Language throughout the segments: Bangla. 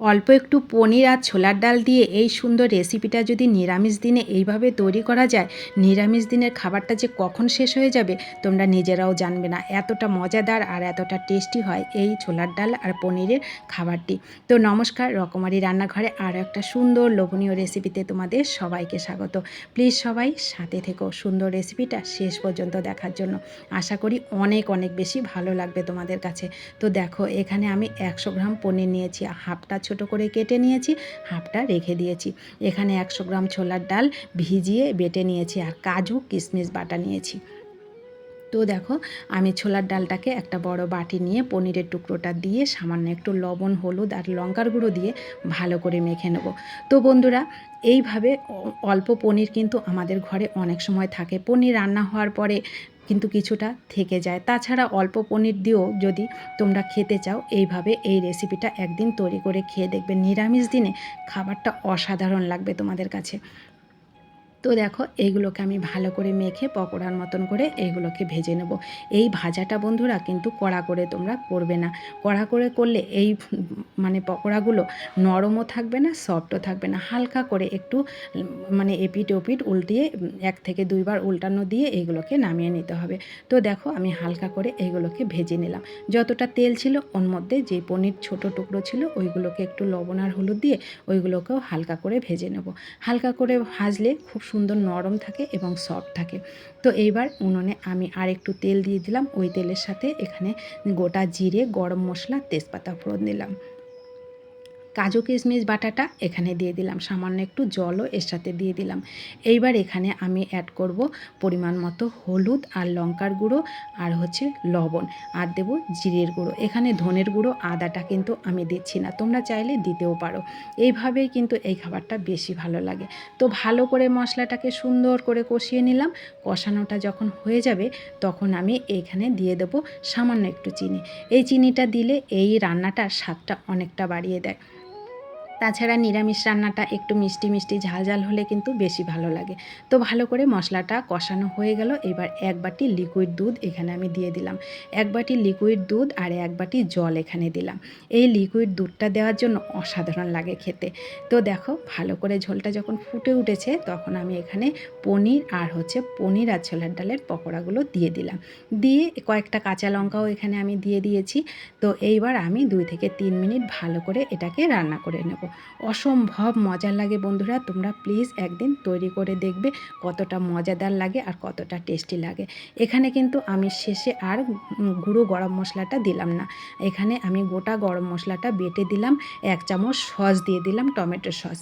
অল্প একটু পনির আর ছোলার ডাল দিয়ে এই সুন্দর রেসিপিটা যদি নিরামিষ দিনে এইভাবে তৈরি করা যায়, নিরামিষ দিনের খাবারটা যে কখন শেষ হয়ে যাবে তোমরা নিজেরাও জানবে না। এতটা মজাদার আর এতটা টেস্টি হয় এই ছোলার ডাল আর পনিরের খাবারটি। তো নমস্কার, রকমারি রান্নাঘরে আরও একটা সুন্দর লোভনীয় রেসিপিতে তোমাদের সবাইকে স্বাগত। প্লিজ সবাই সাথে থেকো সুন্দর রেসিপিটা শেষ পর্যন্ত দেখার জন্য। আশা করি অনেক অনেক বেশি ভালো লাগবে তোমাদের কাছে। তো দেখো, এখানে আমি একশো গ্রাম পনির নিয়েছি, হাফটা ছোট করে কেটে নিয়েছি, হাফটা রেখে দিয়েছি। এখানে একশো গ্রাম ছোলার ডাল ভিজিয়ে বেটে নিয়েছি আর কাজু কিশমিশ বাটা নিয়েছি। তো দেখো, আমি ছোলার ডালটাকে একটা বড় বাটি নিয়ে পনিরের টুকরোটা দিয়ে সামান্য একটু লবণ, হলুদ আর লঙ্কার গুঁড়ো দিয়ে ভালো করে মেখে নেব। তো বন্ধুরা, এইভাবে অল্প পনির কিন্তু আমাদের ঘরে অনেক সময় থাকে। পনির রান্না হওয়ার পরে কিন্তু কিছুটা থেকে যায়। তাছাড়া অল্প পনির দিয়েও যদি তোমরা খেতে চাও, এইভাবে এই রেসিপিটা একদিন তৈরি করে খেয়ে দেখবে। নিরামিষ দিনে খাবারটা অসাধারণ লাগবে তোমাদের কাছে। তো দেখো এইগুলোকে আমি ভালো করে মেখে পকোড়ার মতন করে এইগুলোকে ভেজে নেব। এই ভাজাটা বন্ধুরা কিন্তু কড়া করে তোমরা করবে না। কড়া করে করলে এই মানে পকোড়াগুলো নরমও থাকবে না, সফটও থাকবে না। হালকা করে একটু মানে এপিট ওপিট উল্টিয়ে এক থেকে দুইবার উল্টানো দিয়ে এইগুলোকে নামিয়ে নিতে হবে। তো দেখো, আমি হালকা করে এইগুলোকে ভেজে নিলাম। যতটা তেল ছিল ওর মধ্যে যে পনির ছোট টুকরো ছিল ওইগুলোকে একটু লবণ আর হলুদ দিয়ে ওইগুলোকেও হালকা করে ভেজে নেব। হালকা করে ভাজলে খুব সুন্দর নরম থাকে এবং সফট থাকে। তো এইবার উনুনে আমি আর একটু তেল দিয়ে দিলাম। ওই তেলের সাথে এখানে গোটা জিরে, গরম মশলা, তেজপাতা ফোড়ন দিলাম। কাজু কিশমিশ বাটাটা এখানে দিয়ে দিলাম। সামান্য একটু জলও এর সাথে দিয়ে দিলাম। এইবার এখানে আমি অ্যাড করব পরিমাণ মতো হলুদ আর লঙ্কার গুঁড়ো আর হচ্ছে লবণ। আর দেব জিরের গুঁড়ো। এখানে ধনের গুঁড়ো, আদাটা কিন্তু আমি দিচ্ছি না। তোমরা চাইলে দিতেও পারো। এইভাবেই কিন্তু এই খাবারটা বেশি ভালো লাগে। তো ভালো করে মশলাটাকে সুন্দর করে কষিয়ে নিলাম। কষানোটা যখন হয়ে যাবে তখন আমি এখানে দিয়ে দেবো সামান্য একটু চিনি। এই চিনিটা দিলে এই রান্নাটার স্বাদটা অনেকটা বাড়িয়ে দেয়। তাছাড়া নিরামিষ রান্নাটা একটু মিষ্টি মিষ্টি ঝাল ঝাল হলে কিন্তু বেশি ভালো লাগে। তো ভালো করে মশলাটা কষানো হয়ে গেল। এবার এক বাটি লিকুইড দুধ এখানে আমি দিয়ে দিলাম। এক বাটি লিকুইড দুধ আর এক বাটি জল এখানে দিলাম। এই লিকুইড দুধটা দেওয়ার জন্য অসাধারণ লাগে খেতে। তো দেখো ভালো করে ঝোলটা যখন ফুটে উঠেছে তখন আমি এখানে পনির আর হচ্ছে পনির আর ছোলার ডালের পকোড়াগুলো দিয়ে দিলাম। দিয়ে কয়েকটা কাঁচা লঙ্কাও এখানে আমি দিয়ে দিয়েছি। তো এইবার আমি দুই থেকে তিন মিনিট ভালো করে এটাকে রান্না করে নেব। অসম্ভব মজার লাগে বন্ধুরা। তোমরা প্লিজ একদিন তৈরি করে দেখবে কতটা মজাদার লাগে আর কতটা টেস্টি লাগে। এখানে কিন্তু আমি শেষে আর গুঁড়ো গরম মশলাটা দিলাম না। এখানে আমি গোটা গরম মশলাটা বেটে দিলাম, এক চামচ সস দিয়ে দিলাম, টমেটো সস।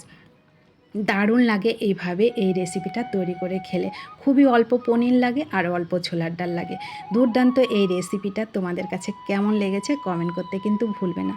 দারুণ লাগে এইভাবে এই রেসিপিটা তৈরি করে খেলে। খুবই অল্প পনির লাগে আর অল্প ছোলার ডাল লাগে। দুর্দান্ত এই রেসিপিটা তোমাদের কাছে কেমন লেগেছে কমেন্ট করতে কিন্তু ভুলবে না।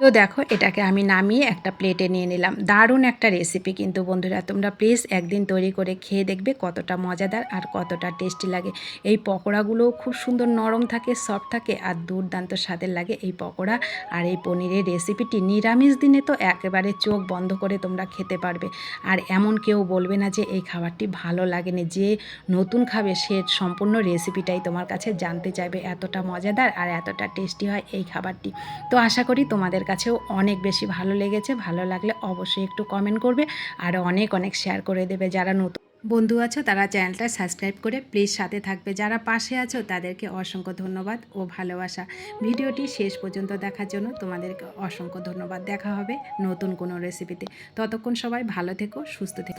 তো দেখো, এটাকে আমি নামিয়ে একটা প্লেটে নিয়ে নিলাম। দারুণ একটা রেসিপি কিন্তু বন্ধুরা। তোমরা প্লিজ একদিন তৈরি করে খেয়ে দেখবে কতটা মজাদার আর কতটা টেস্টি লাগে। এই পকোড়াগুলোও খুব সুন্দর নরম থাকে সফট থাকে আর দুর্দান্ত স্বাদের লাগে এই পকোড়া। আর এই পনিরের রেসিপিটি নিরামিষ দিনে তো একেবারে চোখ বন্ধ করে তোমরা খেতে পারবে। আর এমন কেউ বলবে না যে, এই খাবারটি ভালো লাগেনি। যে নতুন খাবে, সে সম্পূর্ণ রেসিপিটাই তোমার কাছে জানতে চাইবে এতটা মজাদার আর এতটা টেস্টি হয় এই খাবারটি। তো আশা করি তোমাদের কাছেও অনেক বেশি ভালো লেগেছে। ভালো লাগলে অবশ্যই একটু কমেন্ট করবে আর অনেক অনেক শেয়ার করে দেবে যারা নতুন। বন্ধু আছো, তারা চ্যানেলটা সাবস্ক্রাইব করে প্লিজ সাথে থাকবে। যারা পাশে আছো, তাদেরকে অসংখ্য ধন্যবাদ ও ভালোবাসা। ভিডিওটি শেষ পর্যন্ত দেখার জন্য তোমাদেরকে অসংখ্য ধন্যবাদ। দেখা হবে নতুন কোনো রেসিপিতে ততক্ষণ সবাই ভালো থেকো, সুস্থ থেকো।